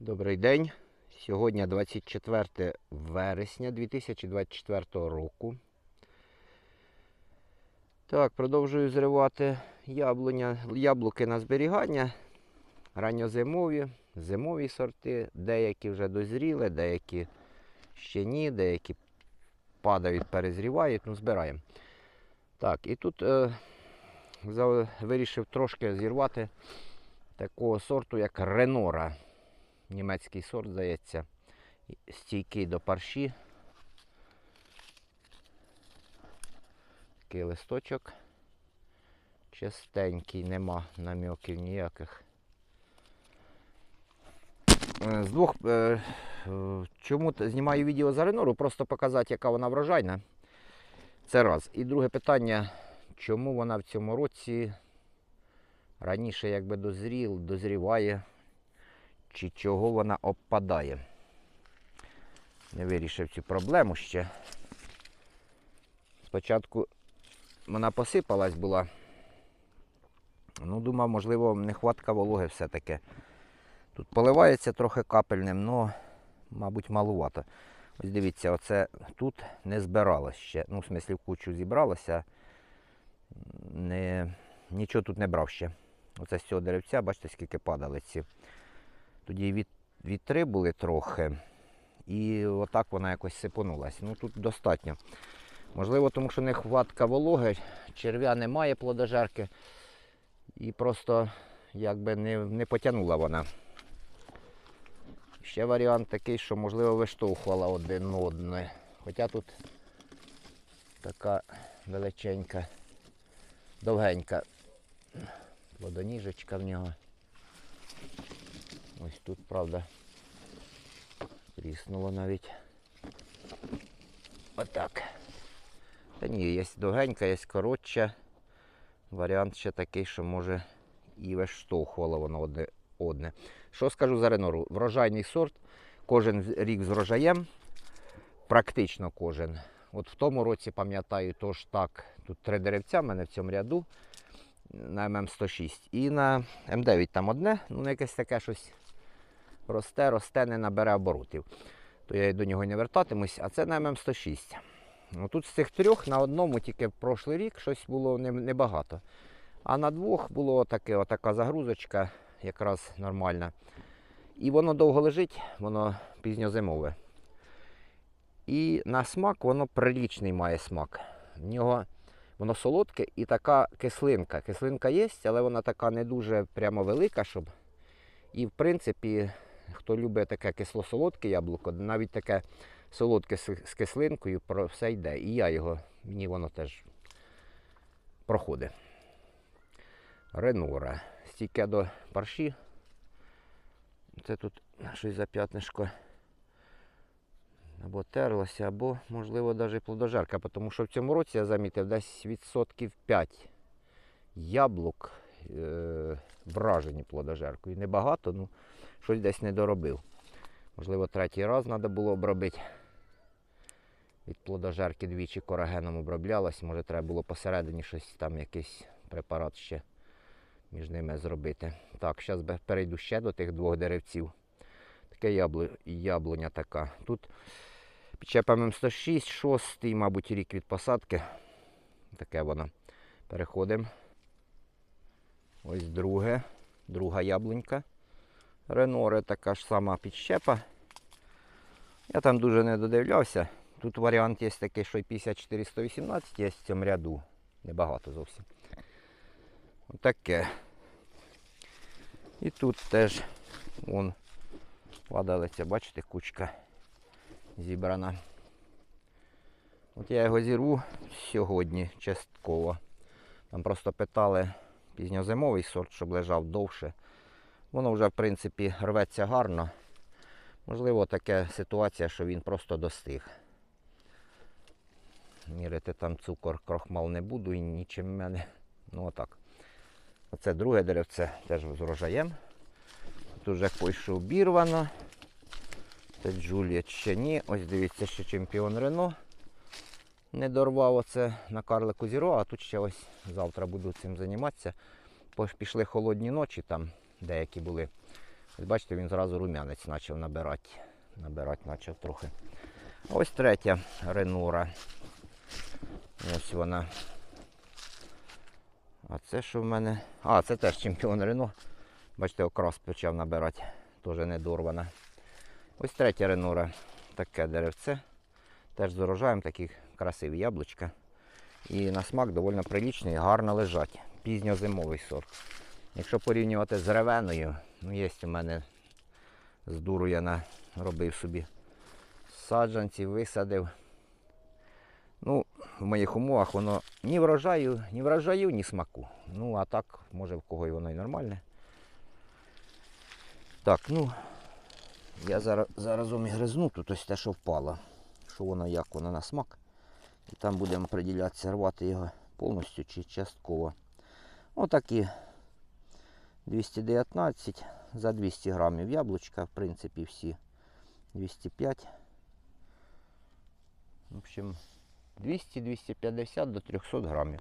Добрий день. Сьогодні 24 вересня 2024 року. Так, продовжую зривати яблуня, яблуки на зберігання. Ранньозимові, зимові сорти. Деякі вже дозріли, деякі ще ні, деякі падають, перезрівають, ну збираємо. Так, і тут е, вирішив трошки зірвати такого сорту, як Ренора німецький сорт, здається, стійкий до парші. Такий листочок. Чистенький, нема намьоків ніяких. Е, З двох, е, чому знімаю відео за Ренору, просто показати, яка вона врожайна. Це раз. І друге питання, чому вона в цьому році раніше якби дозріл, дозріває чи чого вона обпадає. Не вирішив цю проблему ще. Спочатку вона посипалась була. Ну, думав, можливо, нехватка вологи все-таки. Тут поливається трохи капельним, але, мабуть, малувато. Ось дивіться, оце тут не збиралось ще. Ну, в смислі, в кучу зібралося. Не, нічого тут не брав ще. Оце з цього деревця, бачите, скільки падали ці. Тоді вітри були трохи, і отак вона якось сипонулась. Ну тут достатньо. Можливо, тому що нехватка вологи, черв'я немає плодожерки, і просто якби не, не потягнула вона. Ще варіант такий, що можливо виштовхувала один одне. Хоча тут така величенька, довгенька плодоніжечка в нього. Ось тут, правда, тріснуло навіть. Отак. Та ні, є довгенька, є коротша. Варіант ще такий, що може і виштовхувало воно одне одне. Що скажу за Ренору? Врожайний сорт, кожен рік з врожаєм, практично кожен. От в тому році, пам'ятаю, тож так, тут три деревця в мене в цьому ряду на ММ106. І на М9 там одне, ну якесь таке щось росте, росте, не набере оборотів. То я до нього не вертатимусь, а це на ММ106. Ну, тут з цих трьох на одному тільки в прошлий рік щось було небагато. А на двох було таке, отака загрузочка, якраз нормальна. І воно довго лежить, воно пізньозимове. І на смак воно прилічний має смак. В нього воно солодке і така кислинка. Кислинка є, але вона така не дуже прямо велика, щоб. І в принципі, хто любить таке кисло-солодке яблуко, навіть таке солодке з кислинкою, про все йде. І я його, мені воно теж проходить. Ренора. Стійке до парші. Це тут щось за п'ятнишко або терлося, або, можливо, навіть плодожерка, тому що в цьому році я замітив десь відсотків 5 яблук е- вражені плодожеркою. Небагато, ну щось десь не доробив. Можливо, третій раз треба було обробити. Від плодожерки двічі корагеном оброблялось. Може, треба було посередині щось там якийсь препарат ще між ними зробити. Так, зараз перейду ще до тих двох деревців. Таке яблу, яблуня така. Тут Підчеп ММ106, шостий, мабуть, рік від посадки. Таке воно. Переходимо. Ось друге. Друга яблунька. Реноре така ж сама підщепа. Я там дуже не додивлявся. Тут варіант є такий, що й 54-118 є в цьому ряду. Небагато зовсім. Отаке. І тут теж вон падалиця, бачите, кучка зібрана. От я його зірву сьогодні частково. Там просто питали пізньозимовий сорт, щоб лежав довше. Воно вже, в принципі, рветься гарно. Можливо, така ситуація, що він просто достиг. Мірити там цукор, крохмал не буду і нічим в мене. Ну отак. Оце друге деревце теж з урожаєм. Тут вже кое-що обірвано. Це Джуліет ще ні. Ось дивіться, що чемпіон Рено не дорвав оце на карлику зіро, а тут ще ось завтра буду цим займатися. Пішли холодні ночі, там деякі були. Ось бачите, він зразу рум'янець почав набирати. Набирати почав трохи. Ось третя ренура. Ось вона. А це що в мене? А, це теж чемпіон Рено. Бачите, окрас почав набирати. Теж недорвана. Ось третя ренура. Таке деревце. Теж з урожаєм такі красиві яблучка. І на смак доволі прилічний, гарно лежать. Пізньозимовий сорт. Якщо порівнювати з ревеною, ну є у мене з дуру я на- робив собі саджанці, висадив. Ну, в моїх умовах воно ні врожаю, ні врожаю, ні смаку. Ну, а так, може в кого і воно і нормальне. Так, ну, я зараз заразом і гризну тут ось те, що впало. Що воно, як воно на смак. І там будемо приділятися, рвати його повністю чи частково. Отакі 219 за 200 грамів яблучка, в принципі, всі 205. В общем, 200-250 до 300 грамів.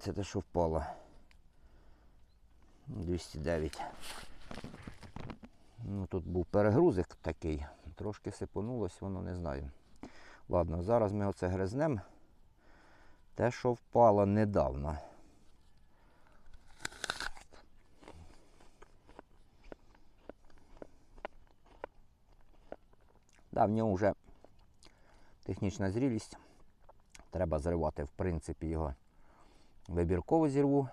Це те, що впало. 209. Ну, тут був перегрузик такий. Трошки сипонулось, воно не знаю. Ладно, зараз ми оце гризнемо. Те, що впало недавно. Да, в нього вже технічна зрілість. Треба зривати, в принципі, його вибірково зірву.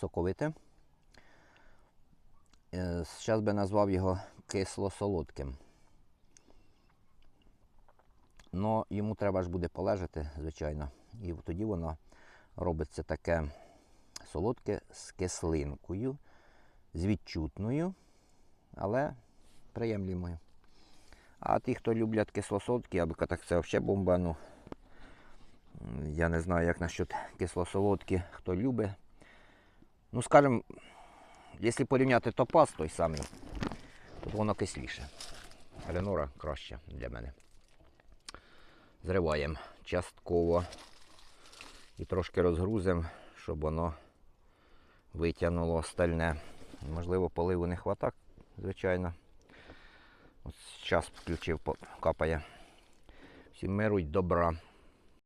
Соковите. Зараз би назвав його кисло-солодким. Но йому треба ж буде полежати, звичайно. І тоді воно робиться таке солодке з кислинкою, з відчутною, але приємлімою. А ті, хто люблять кисло-солодкі, або так це взагалі бомба. Ну, я не знаю, як насчет кисло-солодкі, хто любить. Ну, скажімо, якщо порівняти топаз той самий, то воно кисліше. Ренора краще для мене. Зриваємо частково і трошки розгрузимо, щоб воно витягнуло остальне. Можливо, поливу не вистачає, звичайно. Ось час включив, капає. Всім миру й добра.